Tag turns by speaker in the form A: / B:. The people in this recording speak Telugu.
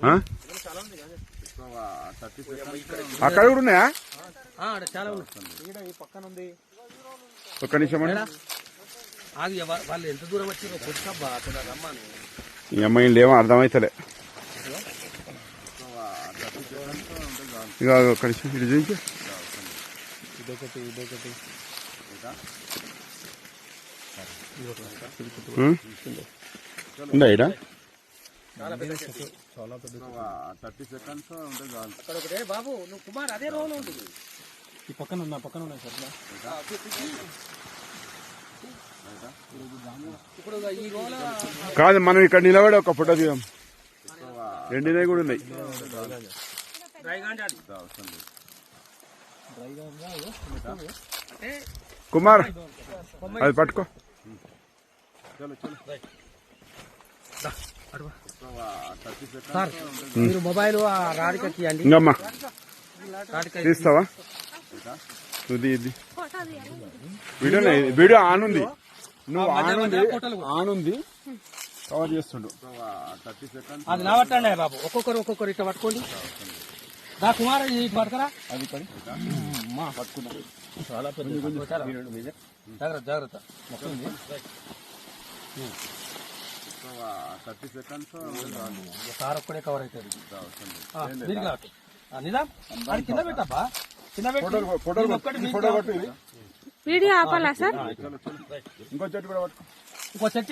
A: ఆ? అక్కడ కూడా ఉన్నాయా?
B: చాలా ఉన్నాయి. పక్కన ఉంది.
A: ఒక్క నిమిషం
B: వాళ్ళు ఎంత దూరం వచ్చారో
A: ఈ అమ్మాయి ఏమో అర్థమవుతలే ఇక ఒక్క నిమిషం ఇటు చూపించు.
B: ఇదొకటి ఇదొకటి?
A: ఉందా ఈడ?
B: చాలా పెద్ద చెట్టు. చాలా పెద్ద అక్కడ ఒకటే బాబు నువ్వు కుమార్ అదే రోల్ ఉంటుంది ఈ పక్కన ఉన్నా పక్కన ఉన్నాయి సార్. ఇప్పుడు ఈ రోల
A: కాదు మనం ఇక్కడ నిలబడి ఒక ఫోటో దిగాం ఎండినవి కూడా ఉన్నాయి. కుమార్ అది పట్టుకో.
B: సార్ మీరు మొబైల్
A: ఇంకమ్మా తీస్తావా? ఇది ఇది వీడియో వీడియో ఆన్ ఉంది. నువ్వు ఆన్ ఉంది ఆన్ ఉంది. కవర్ చేస్తుండు.
B: అది నావట్టండి బాబు. ఒక్కొక్కరు ఒక్కొక్కరు ఇట్లా పట్టుకోండి. దా కుమార్ ఇటు పట్టుకరా.
A: అది పడి.
B: అమ్మా. పట్టుకున్నా చాలా. పెద్ద జాగ్రత్త జాగ్రత్త. ఉంది. ఒక కార్ ఒక్కడే కవర్ అవుతుంది నిజాం? అది కింద పెట్టబ్బా? కింద పెట్టి.
C: వీడియో ఆపాలా సార్?
A: ఇంకో చెట్టు కూడా
B: ఇంకో చెట్టు